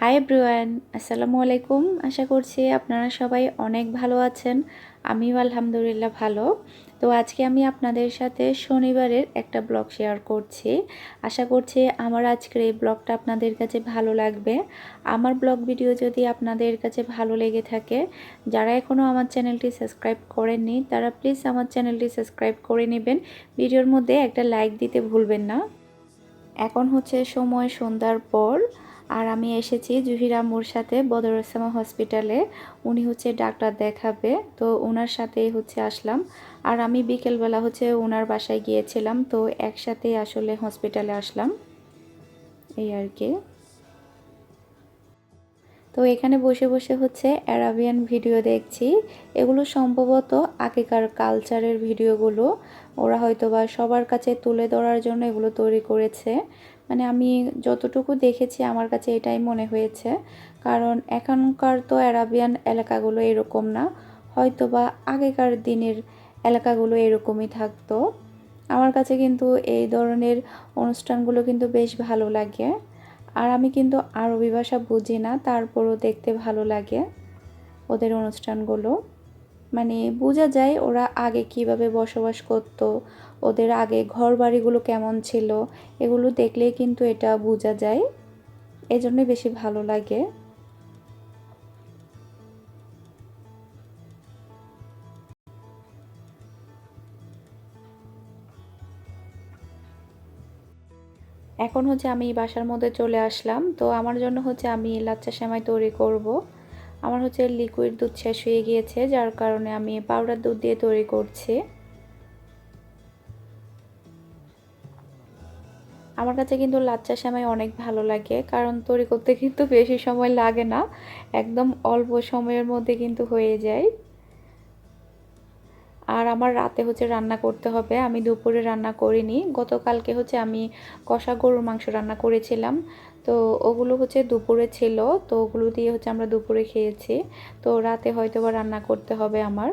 Hi everyone আসসালামু আলাইকুম আশা করছি আপনারা সবাই অনেক ভালো আছেন। আমিও আলহামদুলিল্লাহ ভালো। তো আজকে আমি আপনাদের সাথে শনিবারের একটা ব্লগ শেয়ার করছি। আশা করছি আমার আজকের এই ব্লগটা আপনাদের কাছে ভালো লাগবে। আমার ব্লগ ভিডিও যদি আপনাদের কাছে ভালো লেগে থাকে, যারা এখনও আমার চ্যানেলটি সাবস্ক্রাইব করেননি, তারা প্লিজ আমার চ্যানেলটি সাবস্ক্রাইব করে নেবেন। ভিডিওর মধ্যে একটা লাইক দিতে ভুলবেন না। এখন হচ্ছে সময় সন্ধ্যার পর। আর আমি এসেছি জুহির আম্মুর সাথে বদরুসামা হসপিটালে। উনি হচ্ছে ডাক্তার দেখাবে। তো ওনার সাথেই হচ্ছে আসলাম। আর আমি বিকেলবেলা হচ্ছে ওনার বাসায় গিয়েছিলাম। তো একসাথেই আসলে হসপিটালে আসলাম। এই আর কি। তো এখানে বসে বসে হচ্ছে অ্যারাবিয়ান ভিডিও দেখছি। এগুলো সম্ভবত আগেকার কালচারের ভিডিওগুলো। ওরা হয়তো বা সবার কাছে তুলে ধরার জন্য এগুলো তৈরি করেছে। মানে আমি যতটুকু দেখেছি আমার কাছে এটাই মনে হয়েছে। কারণ এখনকার তো অ্যারাবিয়ান এলাকাগুলো এরকম না। হয়তো বা আগেকার দিনের এলাকাগুলো এরকমই থাকতো। আমার কাছে কিন্তু এই ধরনের অনুষ্ঠানগুলো কিন্তু বেশ ভালো লাগে। আর আমি কিন্তু আরবি ভাষা বুঝি না, তারপরও দেখতে ভালো লাগে ওদের অনুষ্ঠানগুলো। মানে বোঝা যায় ওরা আগে কীভাবে বসবাস করত, ওদের আগে ঘর বাড়িগুলো কেমন ছিল, এগুলো দেখলেই কিন্তু এটা বোঝা যায়। এজন্যই বেশি ভালো লাগে। এখন হচ্ছে আমি বাসার মধ্যে চলে আসলাম, তো আমার জন্য হচ্ছে আমি লাচ্চা সেমাই তৈরি করব। আমার হচ্ছে লিকুইড দুধ শেষ হয়ে গিয়েছে, যার কারণে আমি পাউডার দুধ দিয়ে তৈরি করছি। আমার কাছে কিন্তু লাচ্চা সেমাই অনেক ভালো লাগে, কারণ তৈরি করতে কিন্তু বেশি সময় লাগে না, একদম অল্প সময়ের মধ্যে কিন্তু হয়ে যায়। আর আমার রাতে হচ্ছে রান্না করতে হবে। আমি দুপুরে রান্না করিনি। গতকালকে হচ্ছে আমি কষা গরুর মাংস রান্না করেছিলাম। তো ওগুলো হচ্ছে দুপুরে ছিল। তো ওগুলো দিয়ে হচ্ছে আমরা দুপুরে খেয়েছি। তো রাতে হয়তো বা রান্না করতে হবে আমার।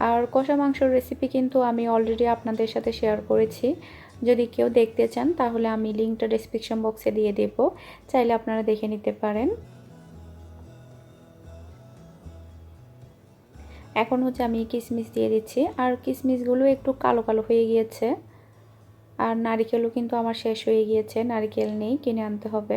আর কষা মাংসর রেসিপি কিন্তু আমি অলরেডি আপনাদের সাথে শেয়ার করেছি। যদি কেউ দেখতে চান, তাহলে আমি লিঙ্কটা ডিসক্রিপশন বক্সে দিয়ে দেব। চাইলে আপনারা দেখে নিতে পারেন। এখন হচ্ছে আমি কিশমিশ দিয়ে দিচ্ছি। আর কিশমিশগুলো একটু কালো কালো হয়ে গিয়েছে। আর নারিকেলও কিন্তু আমার শেষ হয়ে গিয়েছে। নারিকেল নেই, কিনে আনতে হবে।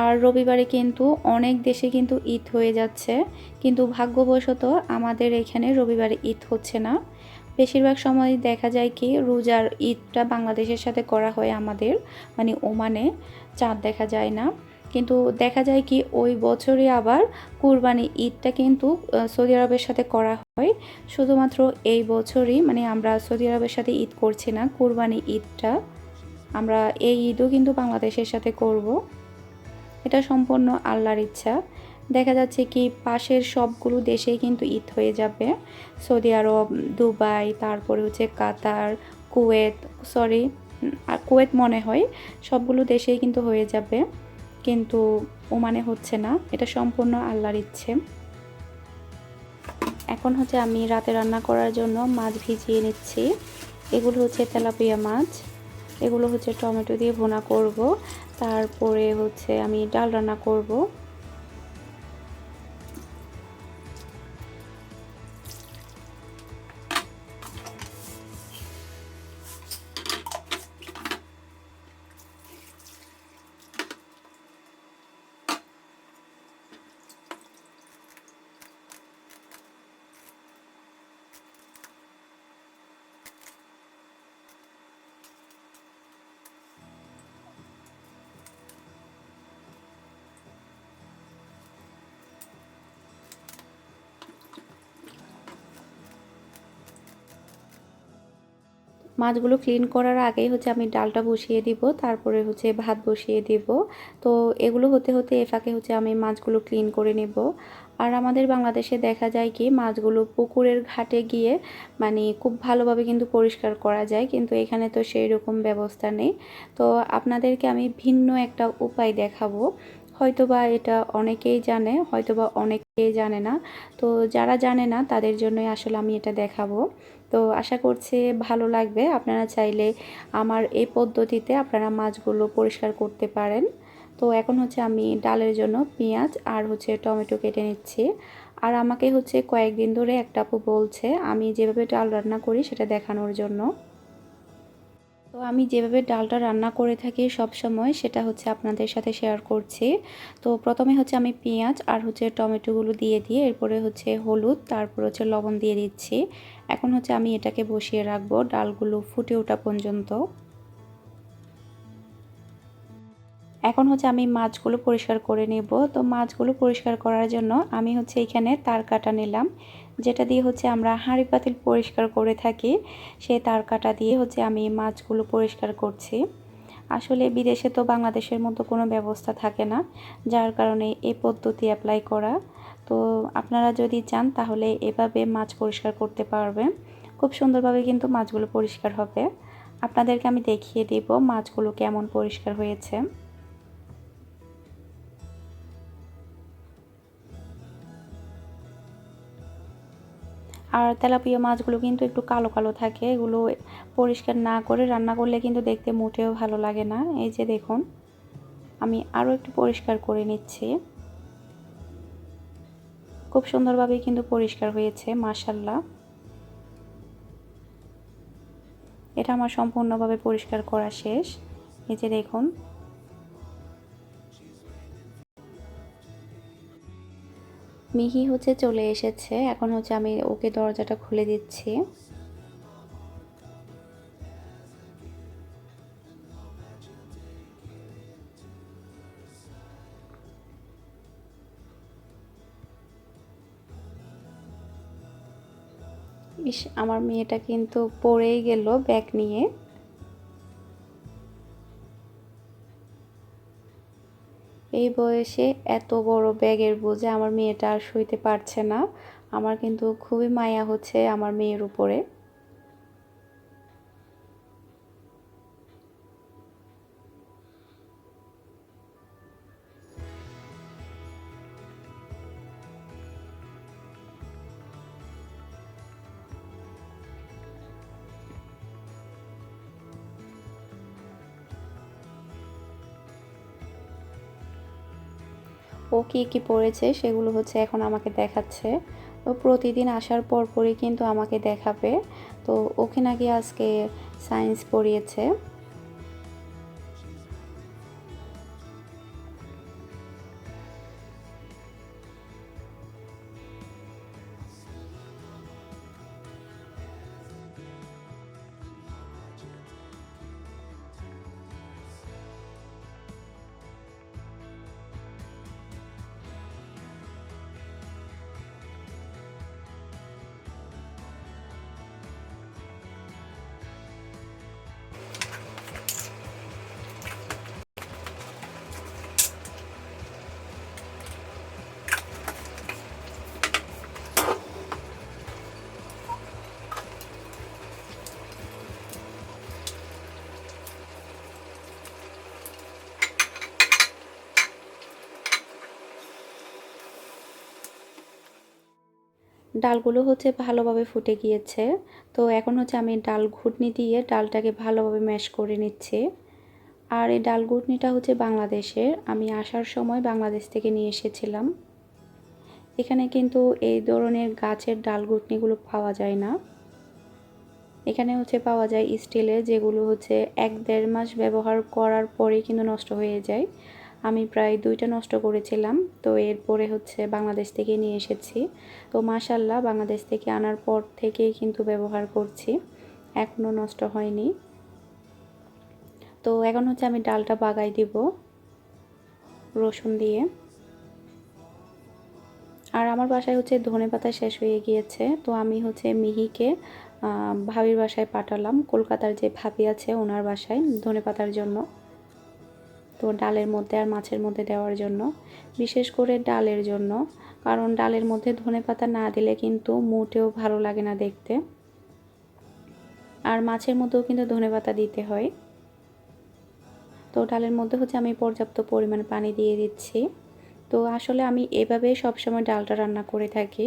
আর রবিবারে কিন্তু অনেক দেশে কিন্তু ঈদ হয়ে যাচ্ছে। কিন্তু ভাগ্যবশত আমাদের এখানে রবিবারে ঈদ হচ্ছে না। বেশিরভাগ সময় দেখা যায় কি, রোজার ঈদটা বাংলাদেশের সাথে করা হয় আমাদের মানে ওমানে, চাঁদ দেখা যায় না। কিন্তু দেখা যায় কি, ওই বছরে আবার কুরবানি ঈদটা কিন্তু সৌদি আরবের সাথে করা হয়। শুধুমাত্র এই বছরই মানে আমরা সৌদি আরবের সাথে ঈদ করছি না, কুরবানি ঈদটা। আমরা এই ঈদও কিন্তু বাংলাদেশের সাথে করব। এটা সম্পূর্ণ আল্লাহর ইচ্ছা। দেখা যাচ্ছে কি পাশের সবগুলো দেশেই কিন্তু ঈদ হয়ে যাবে। সৌদি আরব, দুবাই, তারপরে হচ্ছে কাতার, কুয়েত, সরি কুয়েত মনে হয়, সবগুলো দেশেই কিন্তু হয়ে যাবে। কিন্তু ওমানে হচ্ছে না, এটা সম্পূর্ণ আল্লাহর ইচ্ছে। এখন হচ্ছে আমি রাতে রান্না করার জন্য মাছ ভিজিয়ে নিচ্ছি। এগুলো হচ্ছে তেলাপিয়া মাছ। এগুলো হচ্ছে টমেটো দিয়ে ভোনা করব। তারপরে হচ্ছে আমি ডাল রান্না করব। মাছগুলো ক্লিন করার আগেই হচ্ছে আমি ডালটা বসিয়ে দিব, তারপরে হচ্ছে ভাত বসিয়ে দিব। তো এগুলো হতে হতে এ ফাঁকে হচ্ছে আমি মাছগুলো ক্লিন করে নেব। আর আমাদের বাংলাদেশে দেখা যায় কি, মাছগুলো পুকুরের ঘাটে গিয়ে মানে খুব ভালোভাবে কিন্তু পরিষ্কার করা যায়, কিন্তু এখানে তো সেই রকম ব্যবস্থা নেই। তো আপনাদেরকে আমি ভিন্ন একটা উপায় দেখাবো। হয়তোবা এটা অনেকেই জানে, হয়তোবা অনেকেই জানে না। তো যারা জানে না, তাদের জন্যই আসলে আমি এটা দেখাবো। তো আশা করছি ভালো লাগবে। আপনারা চাইলে আমার এই পদ্ধতিতে আপনারা মাছগুলো পরিষ্কার করতে পারেন। তো এখন হচ্ছে আমি ডালের জন্য পেঁয়াজ আর হচ্ছে টমেটো কেটে নিচ্ছি। আর আমাকে হচ্ছে কয়েকদিন ধরে একটা আপু বলছে, আমি যেভাবে ডাল রান্না করি সেটা দেখানোর জন্য। তো আমি যেভাবে ডালটা রান্না করে থাকি সব সময়, সেটা হচ্ছে আপনাদের সাথে শেয়ার করছি। তো প্রথমে হচ্ছে আমি পেঁয়াজ আর হচ্ছে টমেটোগুলো দিয়ে দিয়ে, এরপরে হচ্ছে হলুদ, তারপর হচ্ছে লবণ দিয়ে দিচ্ছি। এখন হচ্ছে আমি এটাকে বসিয়ে রাখব ডালগুলো ফুটে ওঠা পর্যন্ত। এখন হচ্ছে আমি মাছগুলো পরিষ্কার করে নেব। তো মাছগুলো পরিষ্কার করার জন্য আমি হচ্ছে এখানে তার কাটা নিলাম। যেটা দিয়ে হচ্ছে আমরা হাঁড়ি পাতিল পরিষ্কার করে থাকি সেই তার কাটা দিয়ে হচ্ছে আমি মাছগুলো পরিষ্কার করছি। আসলে বিদেশে তো বাংলাদেশের মতো কোনো ব্যবস্থা থাকে না, যার কারণে এই পদ্ধতি অ্যাপ্লাই করা। তো আপনারা যদি চান তাহলে এভাবে মাছ পরিষ্কার করতে পারবেন। খুব সুন্দরভাবে কিন্তু মাছগুলো পরিষ্কার হবে। আপনাদেরকে আমি দেখিয়ে দেব মাছগুলো কেমন পরিষ্কার হয়েছে। আর তেলাপিয়া মাছগুলো কিন্তু একটু কালো কালো থাকে, এগুলো পরিষ্কার না করে রান্না করলে কিন্তু দেখতে মোটেও ভালো লাগে না। এই যে দেখুন, আমি আরও একটু পরিষ্কার করে নিচ্ছি। খুব সুন্দরভাবে কিন্তু পরিষ্কার হয়েছে মাশাল্লাহ এটা আমার সম্পূর্ণভাবে পরিষ্কার করা শেষ। এই যে দেখুন মিহি হচ্ছে চলে এসেছে। এখন হচ্ছে আমি ওকে দরজাটা খুলে দিচ্ছি। ইস, আমার মেয়েটা কিন্তু পড়েই গেল ব্যাগ নিয়ে। এই বয়সে এত বড় ব্যাগের বোঝা আমার মেয়েটা আর সইতে পারছে না। আমার কিন্তু খুবই মায়া হচ্ছে আমার মেয়ের উপরে। ও কী কী পড়েছে সেগুলো হচ্ছে এখন আমাকে দেখাচ্ছে। ও প্রতিদিন আসার পর পরই কিন্তু আমাকে দেখাবে। তো ওকে নাকি আজকে সায়েন্স পড়িয়েছে। ডালগুলো হচ্ছে ভালোভাবে ফুটে গিয়েছে। তো এখন হচ্ছে আমি ডাল ঘুটনি দিয়ে ডালটাকে ভালোভাবে ম্যাশ করে নিচ্ছি। আর এই ডাল ঘুটনিটা হচ্ছে বাংলাদেশের। আমি আসার সময় বাংলাদেশ থেকে নিয়ে এসেছিলাম। এখানে কিন্তু এই ধরনের গাছের ডাল ঘুটনিগুলো পাওয়া যায় না। এখানে হচ্ছে পাওয়া যায় স্টিলে যেগুলো হচ্ছে এক দেড় মাস ব্যবহার করার পরেই কিন্তু নষ্ট হয়ে যায়। আমি প্রায় দুইটা নষ্ট করেছিলাম। তো এরপরে হচ্ছে বাংলাদেশ থেকে নিয়ে এসেছি। তো মাশাল্লাহ বাংলাদেশ থেকে আনার পর থেকেই কিন্তু ব্যবহার করছি। এখনও নষ্ট হয়নি। তো এখন হচ্ছে আমি ডালটা বাগাই দিব, রসুন দিয়ে। আর আমার বাসায় হচ্ছে ধনে পাতা শেষ হয়ে গিয়েছে। তো আমি হচ্ছে মিহিকে ভাবির বাসায় পাঠালাম। কলকাতার যে ভাবি আছে ওনার বাসায় ধনে পাতার জন্য। তো ডালের মধ্যে আর মাছের মধ্যে দেওয়ার জন্য। বিশেষ করে ডালের জন্য, কারণ ডালের মধ্যে ধনে পাতা না দিলে কিন্তু মোটেও ভালো লাগে না দেখতে। আর মাছের মধ্যেও কিন্তু ধনে পাতা দিতে হয়। তো ডালের মধ্যে হচ্ছে আমি পর্যাপ্ত পরিমাণ পানি দিয়ে দিচ্ছি। তো আসলে আমি এভাবেই সবসময় ডালটা রান্না করে থাকি।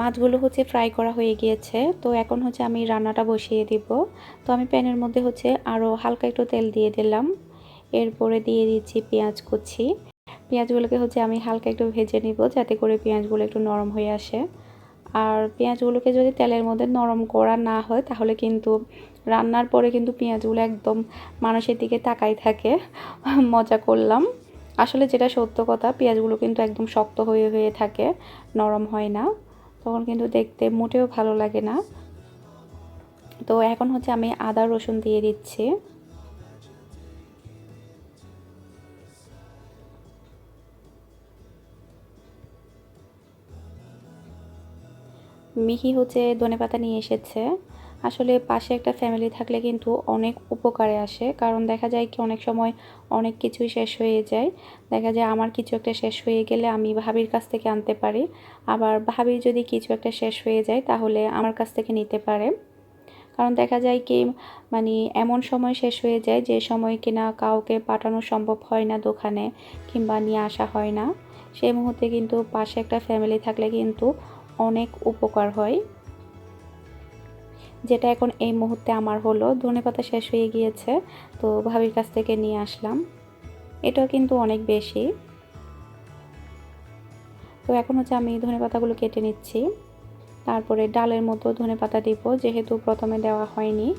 মাছগুলো হচ্ছে ফ্রাই করা হয়ে গিয়েছে। তো এখন হচ্ছে আমি রান্নাটা বসিয়ে দিব। তো আমি প্যানের মধ্যে হচ্ছে আরও হালকা একটু তেল দিয়ে দিলাম। এরপরে দিয়ে দিচ্ছি পেঁয়াজ কুচি। পেঁয়াজগুলোকে হচ্ছে আমি হালকা একটু ভেজে নিব যাতে করে পেঁয়াজগুলো একটু নরম হয়ে আসে। আর পেঁয়াজগুলোকে যদি তেলের মধ্যে নরম করা না হয়, তাহলে কিন্তু রান্নার পরে কিন্তু পেঁয়াজগুলো একদম মানুষের দিকে তাকাই থাকে। মজা করলাম। আসলে যেটা সত্য কথা, পেঁয়াজগুলো কিন্তু একদম শক্ত হয়ে হয়ে থাকে, নরম হয় না। তখন কিন্তু দেখতে মোটেও ভালো লাগে না। তো এখন হচ্ছে আমি আদা, রসুন দিয়ে দিচ্ছি। মিহি হচ্ছে ধনে পাতা নিয়ে এসেছে। আসলে পাশে একটা ফ্যামিলি থাকলে কিন্তু অনেক উপকারে আসে। কারণ দেখা যায় কি, অনেক সময় অনেক কিছুই শেষ হয়ে যায়। দেখা যায় আমার কিছু একটা শেষ হয়ে গেলে আমি ভাবির কাছ থেকে আনতে পারি। আবার ভাবির যদি কিছু একটা শেষ হয়ে যায়, তাহলে আমার কাছ থেকে নিতে পারে। কারণ দেখা যায় কি মানে এমন সময় শেষ হয়ে যায় যে সময় কিনা কাউকে পাঠানো সম্ভব হয় না দোকানে কিংবা নিয়ে আসা হয় না। সেই মুহূর্তে কিন্তু পাশে একটা ফ্যামিলি থাকলে কিন্তু অনেক উপকার হয়। যেটা এখন এই মুহূর্তে আমার হলো, ধনে পাতা শেষ হয়ে গিয়েছে, তো ভাবির কাছ থেকে নিয়ে আসলাম। এটাও কিন্তু অনেক বেশি। তো এখন হচ্ছে আমি ধনে পাতাগুলো কেটে নিচ্ছি। তারপরে ডালের মতো ধনে পাতা দিব, যেহেতু প্রথমে দেওয়া হয়নি।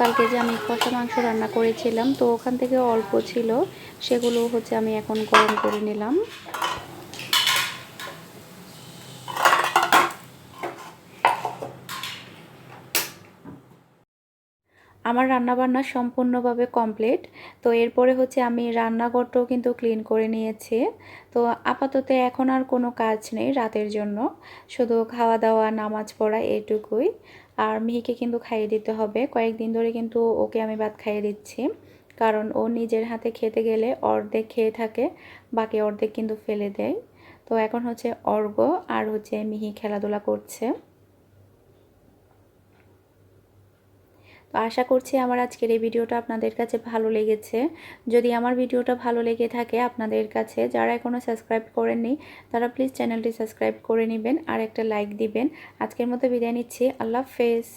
গতকালকে যে আমি কষা মাংস রান্না করেছিলাম, তো ওখান থেকে অল্প ছিল। সেগুলো হচ্ছে আমি এখন গরম করে নিলাম। আমার রান্নাবান্না সম্পূর্ণভাবে কমপ্লিট। তো এরপরে হচ্ছে আমি রান্নাঘরটাও কিন্তু ক্লিন করে নিয়েছি। তো আপাতত এখন আর কোনো কাজ নেই রাতের জন্য। শুধু খাওয়া দাওয়া, নামাজ পড়া এটুকুই। আর মিহিকে কিন্তু খাইয়ে দিতে হবে। কয়েকদিন ধরে কিন্তু ওকে আমি ভাত খাইয়ে দিচ্ছি। কারণ ও নিজের হাতে খেতে গেলে অর্ধেক খেয়ে থাকে, বাকি অর্ধেক কিন্তু ফেলে দেয়। তো এখন হচ্ছে অর্ঘ আর হচ্ছে মিহি খেলাধুলা করছে। তো আশা করছি আমার আজকের এই ভিডিওটা আপনাদের কাছে ভালো লেগেছে। যদি আমার ভিডিওটা ভালো লেগে থাকে আপনাদের কাছে, যারা এখনও সাবস্ক্রাইব করেননি, তারা প্লিজ চ্যানেলটি সাবস্ক্রাইব করে নেবেন আর একটা লাইক দিবেন। আজকের মতো বিদায় নিচ্ছি। আল্লাহ হাফেজ।